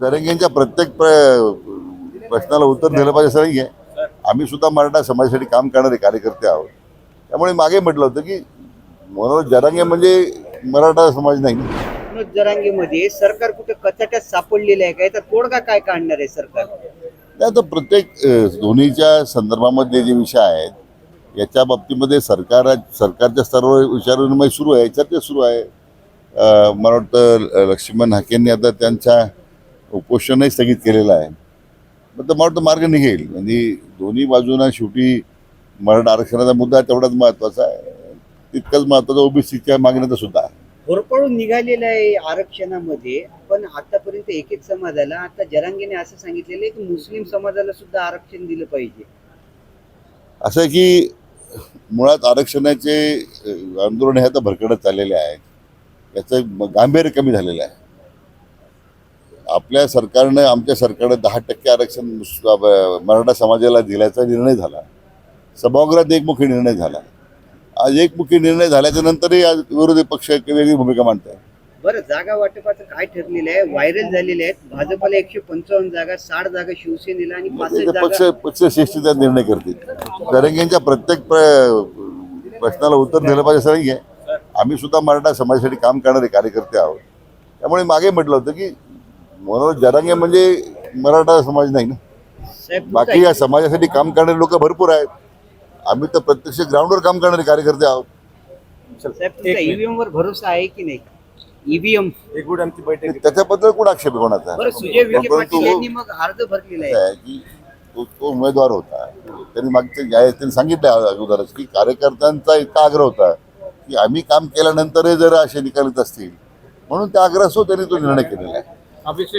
जरंगेंच्या प्रत्येक प्र- प्रश्नाला उत्तर दिलं पाहिजे असं नाही आहे आम्ही सुद्धा मराठा समाजासाठी काम करणारे कार्यकर्ते आहोत. त्यामुळे मागे म्हटलं होतं की मनोज जरांगे म्हणजे मराठा समाज नाही. मनोज जरांगेमध्ये सरकार कुठे कचाट्यात सापडलेलं आहे काय? तर तोडगा काय काढणार आहे सरकार? नाही तर प्रत्येक धोनीच्या संदर्भामध्ये जे विषय आहेत याच्या बाबतीमध्ये सरकार सरकारच्या सर्व विचारविनिमय सुरू आहे चर्चा सुरू आहे. मला वाटतं लक्ष्मण हाकेंनी आता त्यांच्या उपोषणही स्थगित केलेलं आहे. पण तर मला वाटतं मार्ग निघेल. म्हणजे दोन्ही बाजूंना शेवटी मराठा आरक्षणाचा मुद्दा तेवढाच महत्त्वाचा आहे. तितकंच महत्त्वाचा ओबीसीच्या मागण्याचा सुद्धा आहे. होरपळून निघालेलं आहे आरक्षणामध्ये. पण आतापर्यंत एक एक समाजाला आता जरांगेने असं सांगितलेलं आहे की मुस्लिम समाजाला सुद्धा आरक्षण दिलं पाहिजे. असं की मुळात आरक्षणाचे आंदोलन हे आता भरकडत चाललेले आहेत. याचं गांभीर्य कमी झालेलं आहे. आपल्या सरकारनं आमच्या सरकारनं दहा टक्के आरक्षण मराठा समाजाला दिल्याचा निर्णय झाला. सभागृहात एकमुखी निर्णय झाला. आज एकमुखी निर्णय झाल्याच्या नंतरही आज विरोधी पक्ष एक वेगळी भूमिका मांडत आहे बरं जागा वाटपाचं काय ठरलेलं आहे? व्हायरल झालेले आहेत. भाजपला एकशे पंचावन्न जागा साठ जागा शिवसेनेला आणि ते पक्ष पक्ष श्रेष्ठीचा निर्णय करतील. जरंगेंच्या प्रत्येक प्र- प्रश्नाला उत्तर दिलं पाहिजे आहे आम्ही सुद्धा मराठा समाजासाठी काम करणारे कार्यकर्ते आहोत. त्यामुळे मागे म्हटलं होतं की मनोज जरांगे म्हणजे मराठा समाज नाही ना. बाकी या समाजासाठी काम करणारे लोक भरपूर आहेत. आम्ही तर प्रत्यक्ष ग्राउंडवर काम करणारे कार्यकर्ते आहोत. ईव्हीएम वर भरोसा आहे की नाही? ईव्हीएम त्याच्याबद्दल कोण आक्षेप कोणाचा? तो तो उमेदवार होता. त्यांनी मागचे ज्या- त्यांनी सांगितलं अगोदरच की कार्यकर्त्यांचा इतका आग्रह होता की आम्ही काम केल्यानंतरही जर असे निकाल येत असतील म्हणून त्या आग्रहासह त्यांनी तो निर्णय केलेला आहे. Avc